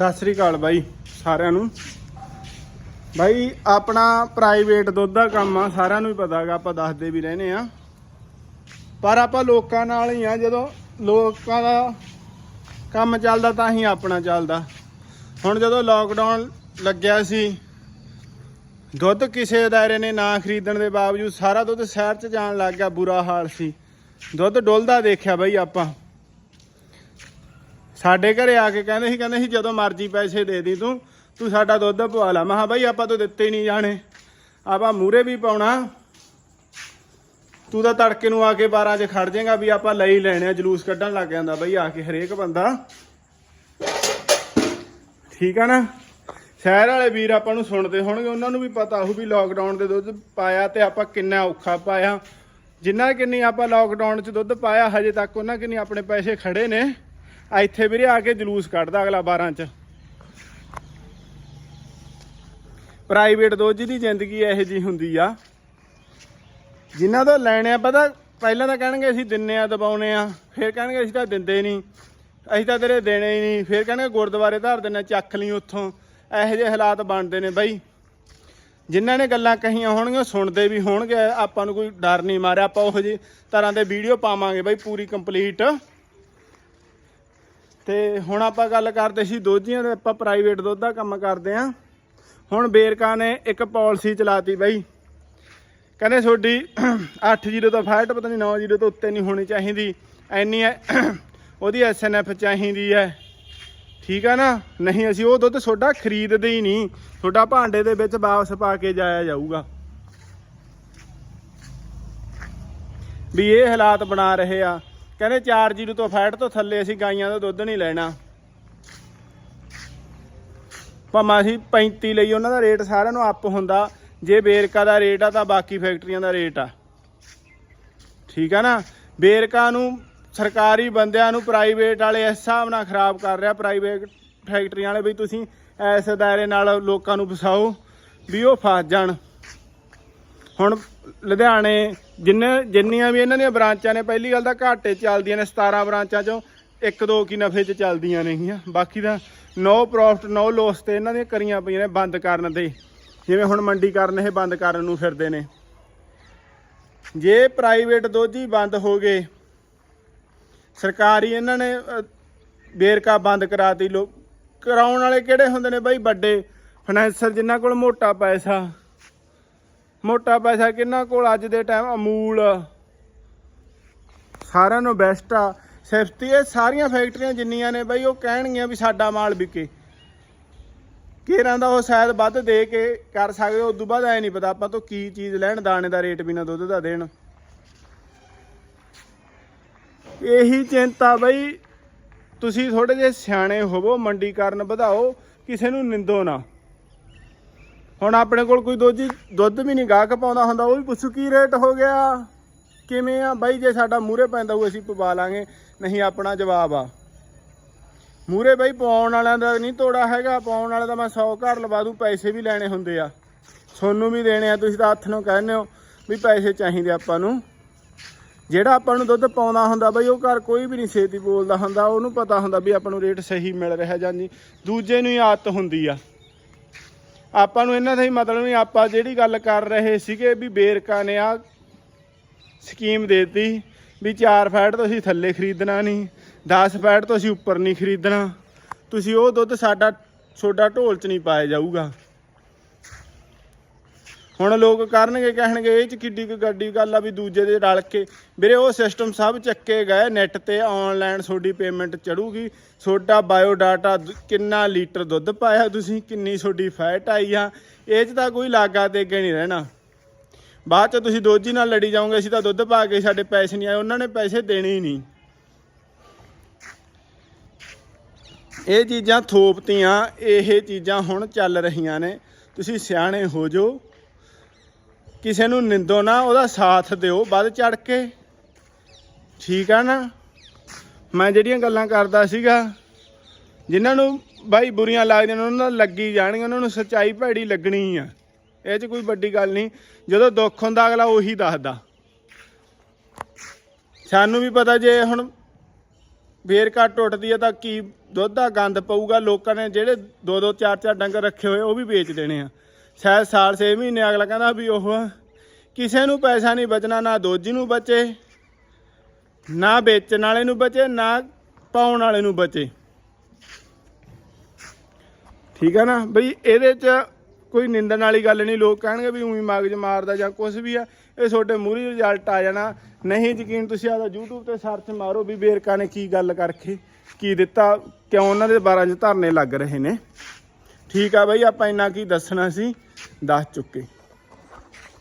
ਸਤਿ ਸ੍ਰੀ ਅਕਾਲ ਬਾਈ, ਸਾਰਿਆਂ ਨੂੰ। ਬਾਈ, ਆਪਣਾ ਪ੍ਰਾਈਵੇਟ ਦੁੱਧ ਦਾ ਕੰਮ ਆ, ਸਾਰਿਆਂ ਨੂੰ ਹੀ ਪਤਾ ਹੈਗਾ, ਆਪਾਂ ਦੱਸਦੇ ਵੀ ਰਹਿੰਦੇ ਆ। ਪਰ ਆਪਾਂ ਲੋਕਾਂ ਨਾਲ ਹੀ ਆ, ਜਦੋਂ ਲੋਕਾਂ ਦਾ ਕੰਮ ਚੱਲਦਾ ਤਾਂ ਹੀ ਆਪਣਾ ਚੱਲਦਾ। ਹੁਣ ਜਦੋਂ ਲੋਕਡਾਊਨ ਲੱਗਿਆ ਸੀ, ਦੁੱਧ ਕਿਸੇ ਦਾਇਰੇ ਨੇ ਨਾ ਖਰੀਦਣ ਦੇ ਬਾਵਜੂਦ ਸਾਰਾ ਦੁੱਧ ਸ਼ਹਿਰ 'ਚ ਜਾਣ ਲੱਗ ਗਿਆ, ਬੁਰਾ ਹਾਲ ਸੀ। ਦੁੱਧ ਡੁੱਲਦਾ ਦੇਖਿਆ ਬਾਈ ਆਪਾਂ। ਸਾਡੇ ਘਰੇ ਆ ਕੇ ਕਹਿੰਦੇ ਸੀ ਕਹਿੰਦੇ ਸੀ, ਜਦੋਂ ਮਰਜ਼ੀ ਪੈਸੇ ਦੇ ਦੀ ਤੂੰ ਤੂੰ ਸਾਡਾ ਦੁੱਧ ਪਵਾ ਲਾ। ਮੈਂ ਬਾਈ, ਆਪਾਂ ਤਾਂ ਦਿੱਤੇ ਹੀ ਨਹੀਂ ਜਾਣੇ। ਆਪਾਂ ਮੂਰੇ ਵੀ ਪਾਉਣਾ। ਤੂੰ ਤਾਂ ਤੜਕੇ ਨੂੰ ਆ ਕੇ 12 'ਚ ਖੜ ਜਾਏਗਾ ਵੀ ਆਪਾਂ ਲਈ ਲੈਣੇ ਆ, ਜਲੂਸ ਕੱਢਣ ਲੱਗ ਜਾਂਦਾ ਬਈ, ਆ ਕੇ ਹਰੇਕ ਬੰਦਾ। ਠੀਕ ਆ ਨਾ? ਸ਼ਹਿਰ ਵਾਲੇ ਵੀਰ ਆਪਾਂ ਨੂੰ ਸੁਣਦੇ ਹੋਣਗੇ, ਉਹਨਾਂ ਨੂੰ ਵੀ ਪਤਾ ਹੋਊ ਵੀ ਲੋਕਡਾਊਨ ਦੇ ਦੁੱਧ ਪਾਇਆ ਤੇ ਆਪਾਂ ਕਿੰਨਾ ਔਖਾ ਪਾਇਆ। ਜਿੰਨਾ ਕਿੰਨੀ ਆਪਾਂ ਲੋਕਡਾਊਨ 'ਚ ਦੁੱਧ ਪਾਇਆ, ਹਜੇ ਤੱਕ ਉਹਨਾਂ ਕਿੰਨੀ ਆਪਣੇ ਪੈਸੇ ਖੜੇ ਨੇ। ਇੱਥੇ ਵੀਰੇ ਆ ਕੇ ਜਲੂਸ ਕੱਢਦਾ ਅਗਲਾ 12 'ਚ। ਪ੍ਰਾਈਵੇਟ ਦੁੱਧ ਦੀ ਜ਼ਿੰਦਗੀ ਇਹੋ ਜੀ ਹੁੰਦੀ ਆ। ਜਿਨ੍ਹਾਂ ਤੋਂ ਲੈਣੇ ਆ, ਪਤਾ ਪਹਿਲਾਂ ਤਾਂ ਕਹਿਣਗੇ ਅਸੀਂ ਦਿੰਨੇ ਆ ਦਬਾਉਨੇ ਆ, ਫਿਰ ਕਹਿਣਗੇ ਅਸੀਂ ਤਾਂ ਦਿੰਦੇ ਨਹੀਂ। ਅਸੀਂ ਤਾਂ ਤੇਰੇ ਦੇਣੇ ਹੀ ਨਹੀਂ, ਫਿਰ ਕਹਿਣਗੇ ਗੁਰਦੁਆਰੇ ਧਰ ਦਿੰਨੇ ਚੱਕ ਲਈ ਉੱਥੋਂ। ਇਹੋ ਜਿਹੇ ਹਾਲਾਤ ਬਣਦੇ ਨੇ ਬਾਈ। ਜਿਨ੍ਹਾਂ ਨੇ ਗੱਲਾਂ ਕਹੀਆਂ ਹੋਣਗੀਆਂ ਸੁਣਦੇ ਵੀ ਹੋਣਗੇ। ਆਪਾਂ ਨੂੰ ਕੋਈ ਡਰ ਨਹੀਂ ਮਾਰਿਆ, ਆਪਾਂ ਉਹੋ ਜਿਹੀ ਤਰ੍ਹਾਂ ਦੇ ਵੀਡੀਓ ਪਾਵਾਂਗੇ ਬਾਈ ਪੂਰੀ ਕੰਪਲੀਟ ਤੇ ਹੁਣ ਆਪਾਂ ਗੱਲ ਕਰਦੇ ਸੀ ਦੋਜੀਆਂ ਦੇ, ਆਪਾਂ ਪ੍ਰਾਈਵੇਟ ਦੁੱਧ ਦਾ ਕੰਮ ਕਰਦੇ ਆਂ ਹੁਣ ਬੇਰਕਾ ਨੇ ਇੱਕ ਪਾਲਿਸੀ ਚਲਾਤੀ ਬਾਈ। ਕਹਿੰਦੇ ਤੁਹਾਡੀ 80 ਤੋਂ ਫਾਇਟ ਪਤਾ ਨਹੀਂ 90 ਤੋਂ ਉੱਤੇ ਨਹੀਂ ਹੋਣੀ ਚਾਹੀਦੀ। ਐਨੀ ਹੈ ਉਹਦੀ ਐਸਐਨਐਫ ਚਾਹੀਦੀ ਹੈ ਠੀਕ ਆ ਨਾ? ਨਹੀਂ, ਅਸੀਂ ਉਹ ਦੁੱਧ ਤੁਹਾਡਾ ਖਰੀਦਦੇ ਹੀ ਨਹੀਂ। ਤੁਹਾਡਾ ਭਾਂਡੇ ਦੇ ਵਿੱਚ ਵਾਪਸ ਪਾ ਕੇ ਜਾਇਆ ਜਾਊਗਾ। ਵੀ ਇਹ ਹਾਲਾਤ ਬਣਾ ਰਹੇ ਆ। ਕਹਿੰਦੇ 4 ਜੀਰੋ ਤੋਂ ਫੈਟ ਤੋਂ ਥੱਲੇ ਅਸੀਂ ਗਾਈਆਂ ਦਾ ਦੁੱਧ ਨਹੀਂ ਲੈਣਾ। ਭਾਵੇਂ ਅਸੀਂ 35 ਲਈ ਉਹਨਾਂ ਦਾ ਰੇਟ ਸਾਰਿਆਂ ਨੂੰ ਅਪ ਹੁੰਦਾ, ਜੇ ਬੇਰਕਾ ਦਾ ਰੇਟ ਆ ਤਾਂ ਬਾਕੀ ਫੈਕਟਰੀਆਂ ਦਾ ਰੇਟ ਆ। ਠੀਕ ਆ ਨਾ? ਬੇਰਕਾ ਨੂੰ ਸਰਕਾਰੀ ਬੰਦਿਆਂ ਨੂੰ ਪ੍ਰਾਈਵੇਟ ਵਾਲੇ ਇਸ ਹਿਸਾਬ ਨਾਲ ਖਰਾਬ ਕਰ ਰਿਹਾ ਪ੍ਰਾਈਵੇਟ ਫੈਕਟਰੀਆਂ ਵਾਲੇ ਵੀ ਤੁਸੀਂ ਇਸ ਦਾਇਰੇ ਨਾਲ ਲੋਕਾਂ ਨੂੰ ਫਸਾਓ ਵੀ ਉਹ ਫਸ ਜਾਣ। ਹੁਣ ਲੁਧਿਆਣੇ ਜਿੰਨੇ ਜਿੰਨੀਆਂ ਵੀ ਇਹਨਾਂ ਦੀਆਂ ਬ੍ਰਾਂਚਾਂ ਨੇ ਪਹਿਲੀ ਗੱਲ ਤਾਂ ਘਾਟੇ ਚੱਲਦੀਆਂ ਨੇ 17 ਬ੍ਰਾਂਚਾਂ ਚੋਂ ਇੱਕ ਦੋ ਕੀ ਨਫੇ 'ਚ ਚੱਲਦੀਆਂ ਨੇਗੀਆਂ। ਬਾਕੀ ਤਾਂ ਨੋ ਪ੍ਰੋਫਿਟ ਨੋ ਲੋਸ ਤੇ ਇਹਨਾਂ ਦੀਆਂ ਕਰੀਆਂ ਪਈਆਂ ਨੇ ਬੰਦ ਕਰਨ ਤੇ ਜਿਵੇਂ ਹੁਣ ਮੰਡੀ ਕਰਨ ਇਹ ਬੰਦ ਕਰਨ ਨੂੰ ਫਿਰਦੇ ਨੇ। ਜੇ ਪ੍ਰਾਈਵੇਟ ਦੋਜੀ ਬੰਦ ਹੋ ਗਏ ਸਰਕਾਰੀ ਇਹਨਾਂ ਨੇ ਅਹ, ਬੇਰਕਾ ਬੰਦ ਕਰਾਤੀ ਲੋ ਕਰਾਉਣ ਵਾਲੇ ਕਿਹੜੇ ਹੁੰਦੇ ਨੇ ਬਾਈ ਵੱਡੇ? ਫਾਈਨੈਂਸਰ ਜਿਨ੍ਹਾਂ ਕੋਲ ਮੋਟਾ ਪੈਸਾ। ਮੋਟਾ ਪੈਸਾ ਕਿੰਨਾ ਕੋਲ ਅੱਜ ਦੇ ਟਾਈਮ ਅਮੂਲ। ਸਾਰਿਆਂ ਨੂੰ ਬੈਸਟ ਆ। ਸਿਫਤੀ ਇਹ ਸਾਰੀਆਂ ਫੈਕਟਰੀਆਂ ਜਿੰਨੀਆਂ ਨੇ ਬਾਈ, ਉਹ ਕਹਿਣਗੀਆਂ ਵੀ ਸਾਡਾ ਮਾਲ ਵਿਕੇ। ਕੇਰਾਂ ਦਾ ਉਹ ਸ਼ਾਇਦ ਵੱਧ ਦੇ ਕੇ ਕਰ ਸਕਦੇ ਉਸ ਤੋਂ ਬਾਅਦ ਐ ਨਹੀਂ ਪਤਾ ਆਪਾਂ ਤੋਂ ਕੀ ਚੀਜ਼ ਲੈਣ, ਦਾਣੇ ਦਾ ਰੇਟ ਬਿਨਾ ਦੁੱਧ ਦਾ ਦੇਣ। ਇਹੀ ਚਿੰਤਾ ਬਈ, ਤੁਸੀਂ ਥੋੜੇ ਜਿਹੇ ਸਿਆਣੇ ਹੋਵੋ, ਮੰਡੀਕਰਨ ਵਧਾਓ, ਕਿਸੇ ਨੂੰ ਨਿੰਦੋ ਨਾ। ਹੁਣ ਆਪਣੇ ਕੋਲ ਕੋਈ ਦੋਜੀ ਦੁੱਧ ਵੀ ਨਹੀਂ ਗਾਹਕ ਪਾਉਂਦਾ ਹੁੰਦਾ, ਉਹ ਵੀ ਪੁੱਛੂ ਕੀ ਰੇਟ ਹੋ ਗਿਆ? ਕਿਵੇਂ ਆ? ਬਾਈ ਜੇ ਸਾਡਾ ਮੂਰੇ ਪੈਂਦਾ ਉਹ ਅਸੀਂ ਪਵਾ ਲਾਂਗੇ। ਨਹੀਂ, ਆਪਣਾ ਜਵਾਬ ਆ। ਮੂਰੇ ਬਾਈ ਪਾਉਣ ਵਾਲਿਆਂ ਦਾ ਨਹੀਂ ਤੋੜਾ ਹੈਗਾ। ਪਾਉਣ ਵਾਲਾ ਦਾ ਮੈਂ 100 ਘਰ ਲਵਾ ਦੂੰ, ਪੈਸੇ ਵੀ ਲੈਣੇ ਹੁੰਦੇ ਆ। ਸੋਨੂੰ ਵੀ ਦੇਣੇ ਆ, ਤੁਸੀਂ ਤਾਂ ਹੱਥ ਨੂੰ ਕਹਿੰਦੇ ਹੋ ਵੀ ਪੈਸੇ ਚਾਹੀਦੇ ਆਪਾਂ ਨੂੰ। ਜਿਹੜਾ ਆਪਾਂ ਨੂੰ ਦੁੱਧ ਪਾਉਂਦਾ ਹੁੰਦਾ ਬਈ, ਉਹ ਘਰ ਕੋਈ ਵੀ ਨਹੀਂ ਛੇਤੀ ਬੋਲਦਾ ਹੁੰਦਾ। ਉਹਨੂੰ ਪਤਾ ਹੁੰਦਾ ਵੀ ਆਪਾਂ ਨੂੰ ਰੇਟ ਸਹੀ ਮਿਲ ਰਿਹਾ ਜਾਂ ਨਹੀਂ। ਦੂਜੇ ਨੂੰ ਹੀ ਆਦਤ ਹੁੰਦੀ ਆ। ਆਪਾਂ ਨੂੰ ਇਹਨਾਂ ਦਾ ਹੀ ਮਤਲਬ ਨਹੀਂ, ਆਪਾਂ ਜਿਹੜੀ ਗੱਲ ਕਰ ਰਹੇ ਸੀਗੇ ਵੀ ਬੇਰਕਾ ਨੇ ਆ ਸਕੀਮ ਦੇਤੀ ਵੀ 4 ਫੈਟ ਤੋਂ ਅਸੀਂ ਥੱਲੇ ਖਰੀਦਣਾ ਨਹੀਂ 10 ਫੈਟ ਤੋਂ ਅਸੀਂ ਉੱਪਰ ਨਹੀਂ ਖਰੀਦਣਾ। ਤੁਸੀਂ ਉਹ ਦੁੱਧ ਸਾਡਾ ਛੋਡਾ ਢੋਲ 'ਚ ਨਹੀਂ ਪਾਇਆ ਜਾਊਗਾ। ਹੁਣ ਲੋਕ ਕਰਨਗੇ, ਕਹਿਣਗੇ, ਇਹ ਚ ਕਿੱਡੀ ਕੁ ਗੱਡੀ ਗੱਲ ਆ ਵੀ ਦੂਜੇ ਦੇ ਰਲ ਕੇ। ਵੀਰੇ, ਉਹ ਸਿਸਟਮ ਸਭ ਚੱਕੇ ਗਏ ਨੈਟ ਤੇ ਆਨਲਾਈਨ ਤੁਹਾਡੀ ਪੇਮੈਂਟ ਚੜੂਗੀ। ਤੁਹਾਡਾ ਬਾਇਓ ਡਾਟਾ ਕਿੰਨਾ ਲੀਟਰ ਦੁੱਧ ਪਾਇਆ ਤੁਸੀਂ, ਕਿੰਨੀ ਤੁਹਾਡੀ ਫੈਟ ਆਈ ਆ। ਇਹ ਚ ਤਾਂ ਕੋਈ ਲਾਗਾ ਤੇ ਅੱਗੇ ਨਹੀਂ ਰਹਿਣਾ। ਬਾਅਦ ਚ ਤੁਸੀਂ ਦੋਜੀ ਨਾਲ ਲੜੀ ਜਾਓਗੇ, ਅਸੀਂ ਤਾਂ ਦੁੱਧ ਪਾ ਕੇ ਸਾਡੇ ਪੈਸੇ ਨਹੀਂ ਆਏ, ਉਹਨਾਂ ਨੇ ਪੈਸੇ ਦੇਣੇ ਹੀ ਨਹੀਂ। ਇਹ ਚੀਜ਼ਾਂ ਥੋਪਤੀਆਂ, ਇਹ ਚੀਜ਼ਾਂ ਹੁਣ ਚੱਲ ਰਹੀਆਂ ਨੇ। ਤੁਸੀਂ ਸਿਆਣੇ ਹੋ ਜਾਓ। ਕਿਸੇ ਨੂੰ ਨਿੰਦੋ ਨਾ, ਉਹਦਾ ਸਾਥ ਦਿਓ, ਵੱਧ ਚੜ ਕੇ। ਠੀਕ ਆ ਨਾ? ਮੈਂ ਜਿਹੜੀਆਂ ਗੱਲਾਂ ਕਰਦਾ ਸੀਗਾ, ਜਿਨ੍ਹਾਂ ਨੂੰ ਬਾਈ ਬੁਰੀਆਂ ਲੱਗਦੀਆਂ ਉਹਨਾਂ ਨਾਲ ਲੱਗੀ ਜਾਣਗੀਆਂ, ਉਹਨਾਂ ਨੂੰ ਸੱਚਾਈ ਭੈੜੀ ਲੱਗਣੀ ਆ। ਇਹ 'ਚ ਕੋਈ ਵੱਡੀ ਗੱਲ ਨਹੀਂ, ਜਦੋਂ ਦੁੱਖ ਹੁੰਦਾ, ਅਗਲਾ ਉਹੀ ਦੱਸਦਾ। ਸਾਨੂੰ ਵੀ ਪਤਾ ਜੇ ਹੁਣ ਵੇਰ ਘੱਟ ਟੁੱਟਦੀ ਆ, ਤਾਂ ਕੀ ਦੁੱਧ ਦਾ ਗੰਦ ਪਊਗਾ? ਲੋਕਾਂ ਨੇ ਜਿਹੜੇ ਦੋ ਦੋ ਚਾਰ ਚਾਰ ਡੰਗਰ ਰੱਖੇ ਹੋਏ, ਉਹ ਵੀ ਵੇਚ ਦੇਣੇ ਆ। ਸ਼ਾਇਦ ਸਾਲ 6 ਮਹੀਨੇ ਅਗਲਾ ਕਹਿੰਦਾ ਵੀ ਉਹ ਕਿਸੇ ਨੂੰ ਪੈਸਾ ਨਹੀਂ ਬਚਣਾ, ਨਾ ਦੋਜੀ ਨੂੰ ਬਚੇ, ਨਾ ਵੇਚਣ ਵਾਲੇ ਨੂੰ ਬਚੇ, ਨਾ ਪਾਉਣ ਵਾਲੇ ਨੂੰ ਬਚੇ। ਠੀਕ ਹੈ ਨਾ? ਬਈ ਇਹਦੇ 'ਚ ਕੋਈ ਨਿੰਦਣ ਵਾਲੀ ਗੱਲ ਨਹੀਂ, ਲੋਕ ਕਹਿਣਗੇ ਵੀ ਉਹੀ ਮਗਜ ਮਾਰਦਾ ਜਾਂ ਕੁਝ ਵੀ ਆ, ਇਹ ਤੁਹਾਡੇ ਮੂਹਰੇ ਰਿਜ਼ਲਟ ਆ ਜਾਣਾ। ਨਹੀਂ ਯਕੀਨ ਤੁਸੀਂ ਆਦਾ YouTube ਤੇ ਸਰਚ ਮਾਰੋ ਵੀ ਬੇਰਕਾ ਨੇ ਕੀ ਗੱਲ ਕਰਕੇ ਕੀ ਦਿੱਤਾ, ਕਿਉਂ ਉਹਨਾਂ ਦੇ 12 ਚ ਧਰਨੇ ਲੱਗ ਰਹੇ ਨੇ। ਠੀਕ ਆ ਬਾਈ, ਆਪਾਂ ਇੰਨਾ ਕੀ ਦੱਸਣਾ ਸੀ। ਦੱਸ ਚੁੱਕੇ।